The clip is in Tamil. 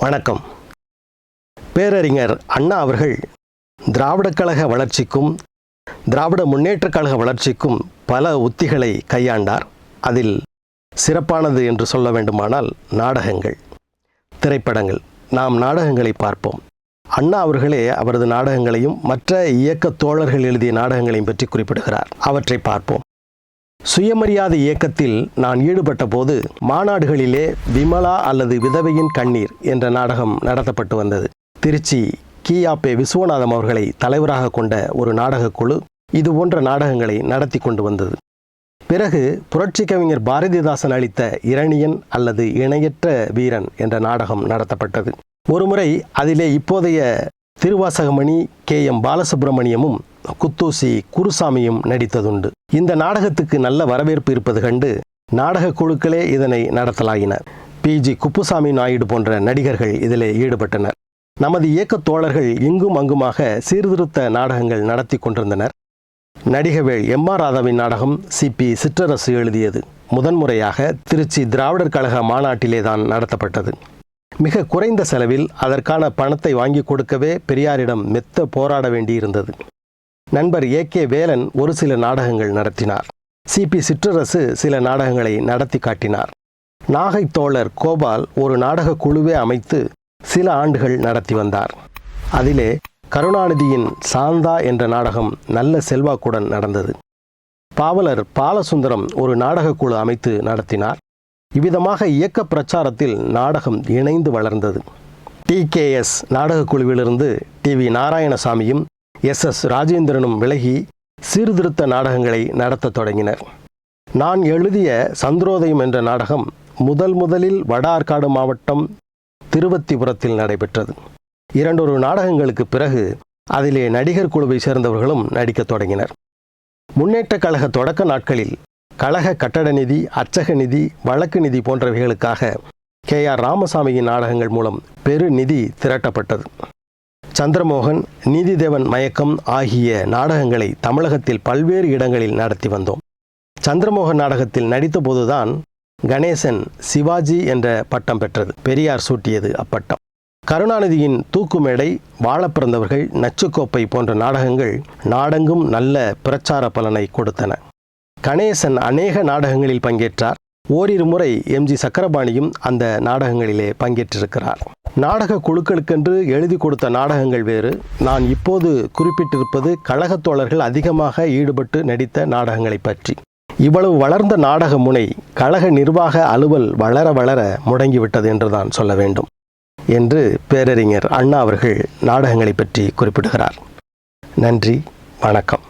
வணக்கம். பேரறிஞர் அண்ணா அவர்கள் திராவிடக் கழக வளர்ச்சிக்கும் திராவிட முன்னேற்றக் கழக வளர்ச்சிக்கும் பல உத்திகளை கையாண்டார். அதில் சிறப்பானது என்று சொல்ல வேண்டுமானால் நாடகங்கள் திரைப்படங்கள். நாம் நாடகங்களை பார்ப்போம். அண்ணா அவர்களே அவரது நாடகங்களையும் மற்ற இயக்க தோழர்கள் எழுதிய நாடகங்களையும் பற்றி குறிப்பிடுகிறார். அவற்றை பார்ப்போம். சுயமரியாதை இயக்கத்தில் நான் ஈடுபட்ட போது மாநாடுகளிலே விமலா அல்லது விதவையின் கண்ணீர் என்ற நாடகம் நடத்தப்பட்டு வந்தது. திருச்சி கியாபே விஸ்வநாதம் அவர்களை தலைவராக கொண்ட ஒரு நாடகக் குழு இது போன்ற நாடகங்களை நடத்தி கொண்டு வந்தது. பிறகு புரட்சி கவிஞர் பாரதிதாசன் அளித்த இரணியன் அல்லது இணையற்ற வீரன் என்ற நாடகம் நடத்தப்பட்டது. ஒருமுறை அதிலே இப்போதைய திருவாசகமணி கே. எம். பாலசுப்பிரமணியமும் குத்தூசி குருசாமியும் நடித்ததுண்டு. இந்த நாடகத்துக்கு நல்ல வரவேற்பு இருப்பது கண்டு நாடக குழுக்களே இதனை நடத்தலாயினர். பி. ஜி. குப்புசாமி நாயுடு போன்ற நடிகர்கள் இதிலே ஈடுபட்டனர். நமது இயக்கத் தோழர்கள் இங்கும் அங்குமாக சீர்திருத்த நாடகங்கள் நடத்தி கொண்டிருந்தனர். நடிகவேள் எம். ஆர். ராதாவின் நாடகம் சி. பி. சிற்றரசு எழுதியது. முதன்முறையாக திருச்சி திராவிடர் கழக மாநாட்டிலே தான் நடத்தப்பட்டது. மிக குறைந்த செலவில் அதற்கான பணத்தை வாங்கி கொடுக்கவே பெரியாரிடம் மெத்த போராட வேண்டியிருந்தது. நண்பர் ஏ கே வேலன் ஒரு சில நாடகங்கள் நடத்தினார். சிபி சிற்றரசு சில நாடகங்களை நடத்தி காட்டினார். நாகை தோழர் கோபால் ஒரு நாடக குழுவே அமைத்து சில ஆண்டுகள் நடத்தி வந்தார். அதிலே கருணாநிதியின் சாந்தா என்ற நாடகம் நல்ல செல்வாக்குடன் நடந்தது. பாவலர் பாலசுந்தரம் ஒரு நாடகக் குழு அமைத்து நடத்தினார். இவ்விதமாக இயக்க பிரச்சாரத்தில் நாடகம் இணைந்து வளர்ந்தது. டி கே எஸ் நாடகக் குழுவிலிருந்து டி வி நாராயணசாமியும் எஸ் எஸ் ராஜேந்திரனும் விலகி சீர்திருத்த நாடகங்களை நடத்தத் தொடங்கினர். நான் எழுதிய சந்திரோதயம் என்ற நாடகம் முதல் முதலில் வட ஆற்காடு மாவட்டம் திருவத்திபுரத்தில் நடைபெற்றது. இரண்டொரு நாடகங்களுக்கு பிறகு அதிலே நடிகர் குழுவை சேர்ந்தவர்களும் நடிக்கத் தொடங்கினர். முன்னேற்ற கழக தொடக்க நாட்களில் கழக கட்டட நிதி அச்சக நிதி வழக்கு நிதி போன்றவைகளுக்காக கே ஆர் ராமசாமியின் நாடகங்கள் மூலம் பெரு நிதி திரட்டப்பட்டது. சந்திரமோகன் நீதிதேவன் மயக்கம் ஆகிய நாடகங்களை தமிழகத்தில் பல்வேறு இடங்களில் நடத்தி வந்தோம். சந்திரமோகன் நாடகத்தில் நடித்தபோதுதான் கணேசன் சிவாஜி என்ற பட்டம் பெற்றது. பெரியார் சூட்டியது அப்பட்டம். கருணாநிதியின் தூக்குமேடை வாழ பிறந்தவர்கள் நச்சுக்கோப்பை போன்ற நாடகங்கள் நாடெங்கும் நல்ல பிரச்சார பலனை கொடுத்தன. கணேசன் அநேக நாடகங்களில் பங்கேற்றார். ஓரிரு முறை எம்ஜி சக்கரபாணியும் அந்த நாடகங்களிலே பங்கேற்றிருக்கிறார். நாடக குழுக்களுக்கென்று எழுதி கொடுத்த நாடகங்கள் வேறு. நான் இப்போது குறிப்பிட்டிருப்பது கழகத் தோழர்கள் அதிகமாக ஈடுபட்டு நடித்த நாடகங்களை பற்றி. இவ்வளவு வளர்ந்த நாடக முனை கழக நிர்வாக அலுவல் வளர வளர முடங்கிவிட்டது என்றுதான் சொல்ல வேண்டும் என்று பேரறிஞர் அண்ணா அவர்கள் நாடகங்களை பற்றி குறிப்பிடுகிறார். நன்றி வணக்கம்.